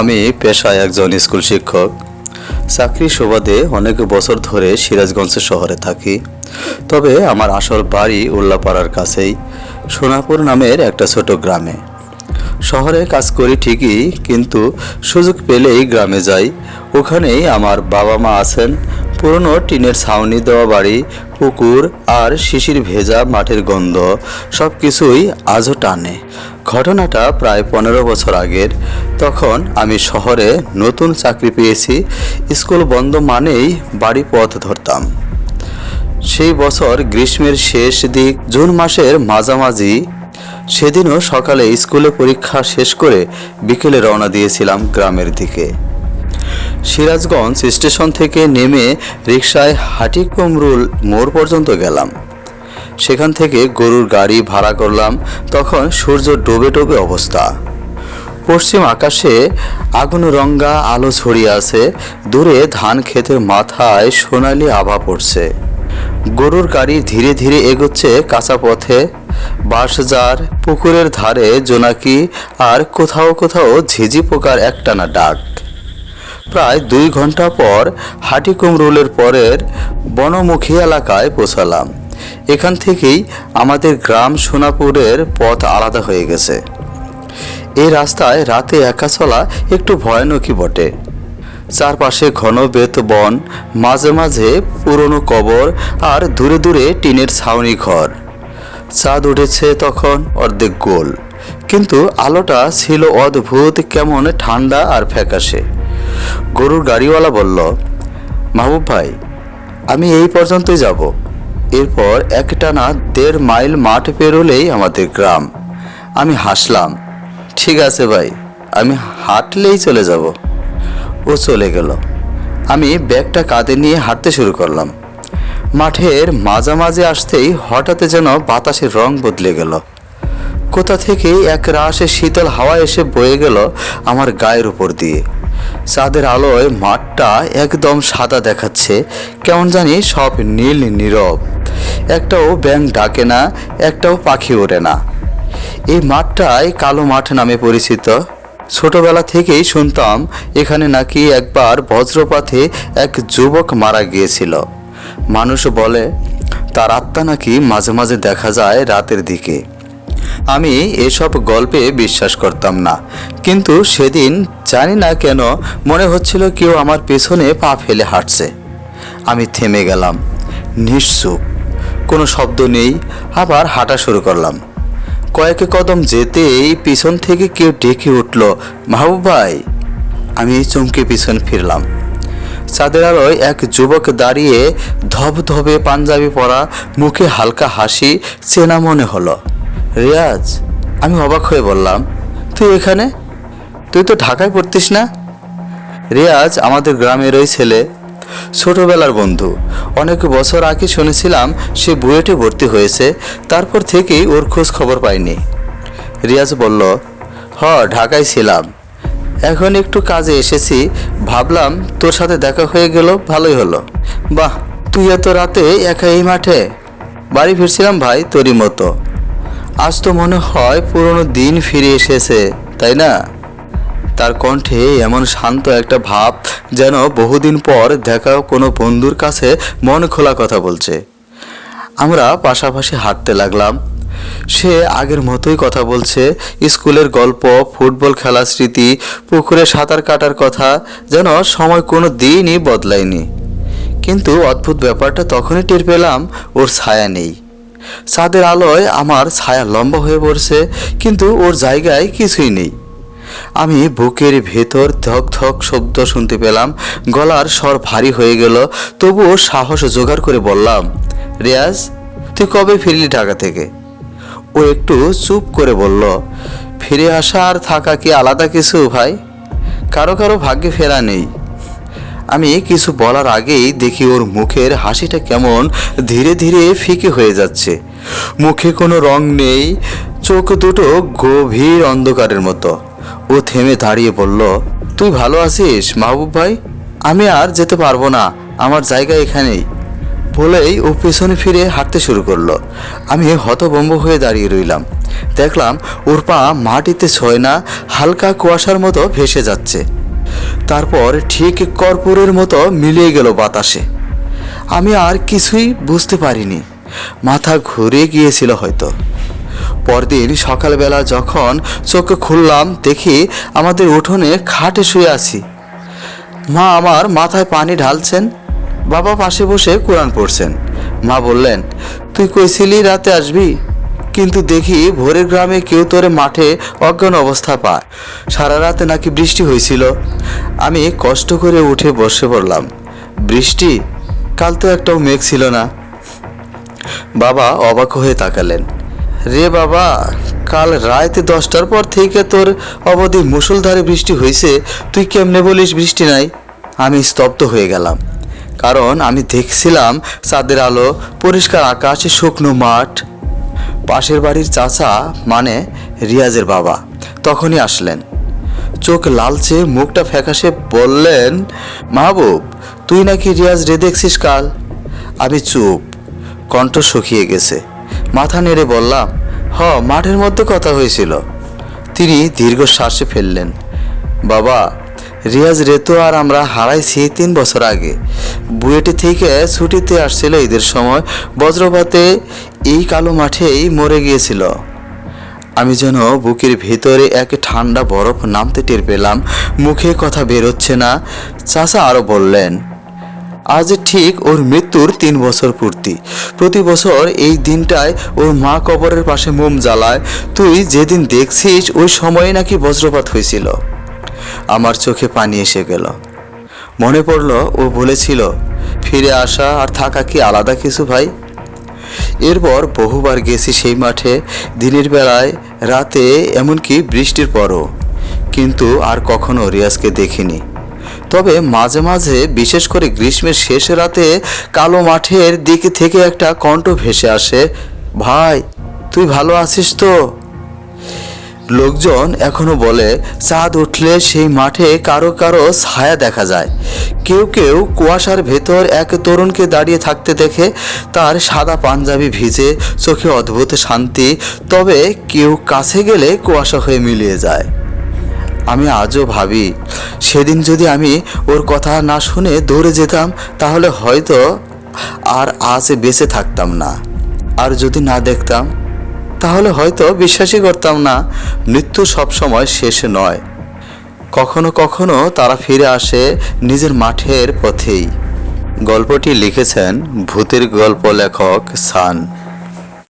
আমি পেশায় একজন স্কুল শিক্ষক। চাকরি সুবাদে অনেক বছর ধরে সিরাজগঞ্জ শহরে থাকি। তবে আমার আসল বাড়ি উল্লাপাড়ার কাছেই, সোনাপুর নামের একটা ছোট গ্রামে। শহরে কাজ করি ঠিকই, কিন্তু সুযোগ পেলেই গ্রামে যাই। ওখানেই আমার বাবা মা আছেন পুরনো টিনের ছাউনি দেওয়া বাড়ি, পুকুর আর শিশির ভেজা মাঠের গন্ধ সব কিছুই আজও টানে। ঘটনাটা প্রায় পনেরো বছর আগের। তখন আমি শহরে নতুন চাকরি পেয়েছি, স্কুল বন্ধ মানেই বাড়ি পথ ধরতাম। সেই বছর গ্রীষ্মের শেষ দিক, জুন মাসের মাঝামাঝি, সেদিনও সকালে স্কুলে পরীক্ষা শেষ করে বিকেলে রওনা দিয়েছিলাম গ্রামের দিকে। সিরাজগঞ্জ স্টেশন থেকে নেমে রিকশায় হাটিকুমরুল মোড় পর্যন্ত গেলাম। সেখান থেকে গরুর গাড়ি ভাড়া করলাম, তখন সূর্য ডোবে ডোবে অবস্থা। পশ্চিম আকাশে আগুন রঙ্গা আলো ছড়িয়ে আছে, দূরে ধান ক্ষেতের মাথায় সোনালি আভা পড়ছে। গরুর গাড়ি ধীরে ধীরে এগোচ্ছে কাঁচা পথে বাঁশজার পুকুরের ধারে জোনাকি আর কোথাও কোথাও ঝিঝি পোকার একটানা ডাক। প্রায় দুই ঘণ্টা পর হাটিকুমরুলের পরের বনমুখী এলাকায় পৌঁছালাম। এখান থেকেই আমাদের গ্রাম সোনাপুরের পথ আলাদা হয়ে গেছে। এই রাস্তায় রাতে একা চলা একটু ভয়ানকই বটে। চারপাশে ঘন বেত বন, মাঝে মাঝে পুরনো কবর আর দূরে দূরে টিনের ছাউনি ঘর। চাঁদ উঠেছে তখন অর্ধেক গোল, কিন্তু আলোটা ছিল অদ্ভুত কেমন ঠান্ডা আর ফ্যাকাশে। গরুর গাড়িওয়ালা বলল, মাহবুব ভাই, আমি এই পর্যন্তই যাব। এরপর একটানা দেড় মাইল মাঠ পেরোলেই আমাদের গ্রাম। আমি হাসলাম, ঠিক আছে ভাই, আমি হাঁটলেই চলে যাব। ও চলে গেল। আমি ব্যাগটা কাঁধে নিয়ে হাঁটতে শুরু করলাম। মাঠের মাঝামাঝি আসতেই হঠাৎ যেন বাতাসের রং বদলে গেল। কোথা থেকে এক রাশে শীতল হাওয়া এসে বয়ে গেল আমার গায়ের উপর দিয়ে। চাঁদের আলোয় মাঠটা একদম সাদা দেখাচ্ছে। কেমন জানি সব নীল নীরব। একটাও ব্যাং ডাকে না, একটাও পাখি ওড়ে না। এই মাঠটাই কালো মাঠ নামে পরিচিত। ছোটবেলা থেকেই শুনতাম এখানে নাকি একবার বজ্রপাতে এক যুবক মারা গিয়েছিল। মানুষ বলে, তার আত্মা নাকি মাঝে মাঝে দেখা যায় রাতের দিকে। আমি এসব গল্পে বিশ্বাস করতাম না। কিন্তু সেদিন জানি না কেন মনে হচ্ছিল কেউ আমার পেছনে পা ফেলে হাঁটছে। আমি থেমে গেলাম, নিশ্চুপ। কোনো শব্দ নেই, আবার হাঁটা শুরু করলাম। কয়েক কদম যেতেই পিছন থেকে কেউ ডেকে উঠল, মাহবুব ভাই। আমি চমকে পিছন ফিরলাম। চাঁদের আলোয় এক যুবক দাঁড়িয়ে ধবধবে পাঞ্জাবি পরা, মুখে হালকা হাসি, চেনা মনে হলো। রিয়াজ, আমি অবাক হয়ে বললাম, তুই এখানে? তুই তো ঢাকায় পড়তিস না? রিয়াজ, আমাদের গ্রামের ওই ছেলে, ছোটবেলার বন্ধু। অনেক বছর আগে শুনেছিলাম সে বুয়েটে ভর্তি হয়েছে, তারপর থেকেই ওর খোঁজ খবর পাইনি। রিয়াজ বলল, হ, ঢাকায় ছিলাম। এখন একটু কাজে এসেছি, ভাবলাম তোর সাথে দেখা হয়ে গেল, ভালোই হলো। বাহ, তুই এত রাতে একা এই মাঠে? বাড়ি ফিরছিলাম ভাই তোরই মতো। আজ তো মনে হয় পুরনো দিন ফিরে এসেছে, তাই না? তার কণ্ঠে এমন শান্ত একটা ভাব যেন বহুদিন পর দেখা কোনো বন্ধুর কাছে মন খোলা কথা বলছে। আমরা পাশাপাশি হাঁটতে লাগলাম। সে আগের মতোই কথা বলছে, স্কুলের গল্প, ফুটবল খেলার স্মৃতি, পুকুরে সাঁতার কাটার কথা, যেন সময় কোনো দিনই বদলায়নি। কিন্তু অদ্ভুত ব্যাপারটা তখনই টের পেলাম, ওর ছায়া নেই। চাঁদের আলোয় আমার ছায়া লম্বা হয়ে পড়ছে, কিন্তু ওর জায়গায় কিছুই নেই। আমি বুকের ভেতর ধক ধক শব্দ শুনতে পেলাম, গলার স্বর ভারী হয়ে গেল, তবুও সাহস জোগাড় করে বললাম, রিয়াজ, তুই কবে ফিরলি ঢাকা থেকে? ও একটু চুপ করে বলল, ফিরে আসা আর থাকা কি আলাদা কিছু ভাই? কারও কারও ভাগ্যে ফেরা নেই। আমি কিছু বলার আগেই দেখি ওর মুখের হাসিটা কেমন ধীরে ধীরে ফিকে হয়ে যাচ্ছে। মুখে কোনো রং নেই, চোখ দুটো গভীর অন্ধকারের মতো। ও থেমে দাঁড়িয়ে বলল, তুই ভালো আছিস, মাহবুব ভাই? আমি আর যেতে পারব না, আমার জায়গা এখানেই। বলেই ও পেছনে ফিরে হাঁটতে শুরু করল। আমি হতভম্ব হয়ে দাঁড়িয়ে রইলাম। দেখলাম ওর পা মাটিতে ছয় না হালকা কুয়াশার মতো ভেসে যাচ্ছে। তারপর ঠিক কর্পূরের মতো মিলিয়ে গেল বাতাসে। আমি আর কিছুই বুঝতে পারিনি। মাথা ঘুরে গিয়েছিল হয়তো। পরদিন সকালবেলা যখন চোখ খুললাম, দেখি আমাদের উঠোনে খাটে শুয়ে আছি। মা আমার মাথায় পানি ঢালছেন। বাবা পাশে বসে কোরআন পড়ছেন। মা বললেন, তুই কইছিলি রাতে আসবি? কিন্তু দেখি ভোরের গ্রামে কেউ তোরে মাঠে অজ্ঞান অবস্থা পায়। সারা রাতে নাকি বৃষ্টি হয়েছিল। আমি কষ্ট করে উঠে বসে পড়লাম। বৃষ্টি? কাল তো একটাও মেঘ ছিল না। বাবা অবাক হয়ে তাকালেন। রে বাবা, কাল রাতে দশটার পর থেকে তোর অবধি মুষলধারে বৃষ্টি হয়েছে। তুই কেমনে বলিস বৃষ্টি নাই? আমি স্তব্ধ হয়ে গেলাম। কারণ আমি দেখছিলাম চাঁদের আলো, পরিষ্কার আকাশ, শুকনো মাঠ। পাশের বাড়ির চাচা মানে রিয়াজের বাবা, তখনই আসলেন। চোখ লালচে, মুখটা ফ্যাকাশে বললেন, মাহবুব, তুই নাকি রিয়াজ রে দেখছিস কাল? আমি চুপ, কণ্ঠ শুকিয়ে গেছে। মাথা নেড়ে বললাম, হ, মাঠের মধ্যে কথা হয়েছিল। তিনি দীর্ঘ শ্বাসে ফেললেন, বাবা, রিয়াজ রেতো আর আমরা হারাইছি তিন বছর আগে। বুয়েটে থেকে ছুটিতে আসছিল ঈদের সময়, বজ্রপাতে এই কালো মাঠেই মরে গিয়েছিল। আমি যেন বুকের ভেতরে এক ঠান্ডা বরফ নামতে টের পেলাম, মুখে কথা বেরোচ্ছে না, চাচা আরও বললেন, আজ ঠিক ওর মৃত্যুর তিন বছর পূর্তি। প্রতি বছর এই দিনটায় ওর মা কবরের পাশে মোম জ্বালায়। তুই যেদিন দেখছিস ওই সময়ে নাকি বজ্রপাত হয়েছিল। আমার চোখে পানি এসে গেল। মনে পড়ল ও বলেছিল, ফিরে আসা আর থাকা কি আলাদা কিছু ভাই? এরপর বহুবার গেছি সেই মাঠে, দিনের বেলায়, রাতে, এমনকি বৃষ্টির পরও। কিন্তু আর কখনো রিয়াজকে দেখিনি। তবে মাঝে মাঝে, বিশেষ করে গ্রীষ্মের শেষ রাতে, কালো মাঠের দিকে থেকে একটা কণ্ঠ ভেসে আসে, ভাই, তুই ভালো আছিস তো? লোকজন এখনও বলে, চাঁদ উঠলে সেই মাঠে কারও কারও ছায়া দেখা যায়। কেউ কেউ কুয়াশার ভেতর এক তরুণকে দাঁড়িয়ে থাকতে দেখে তার সাদা পাঞ্জাবি ভিজে চোখে অদ্ভুত শান্তি, তবে কেউ কাছে গেলে কুয়াশা হয়ে মিলিয়ে যায়। আমি আজও ভাবি, সেদিন যদি আমি ওর কথা না শুনে দৌড়ে যেতাম, তাহলে হয়তো আর আজ বেঁচে থাকতাম না। আর যদি না দেখতাম তাহলে হয়তো বিশ্বাসই করতাম না, মৃত্যু সবসময় শেষ নয়। কখনো কখনো তারা ফিরে আসে নিজের মাঠের পথেই। গল্পটি লিখেছেন ভূতের গল্প লেখক সান।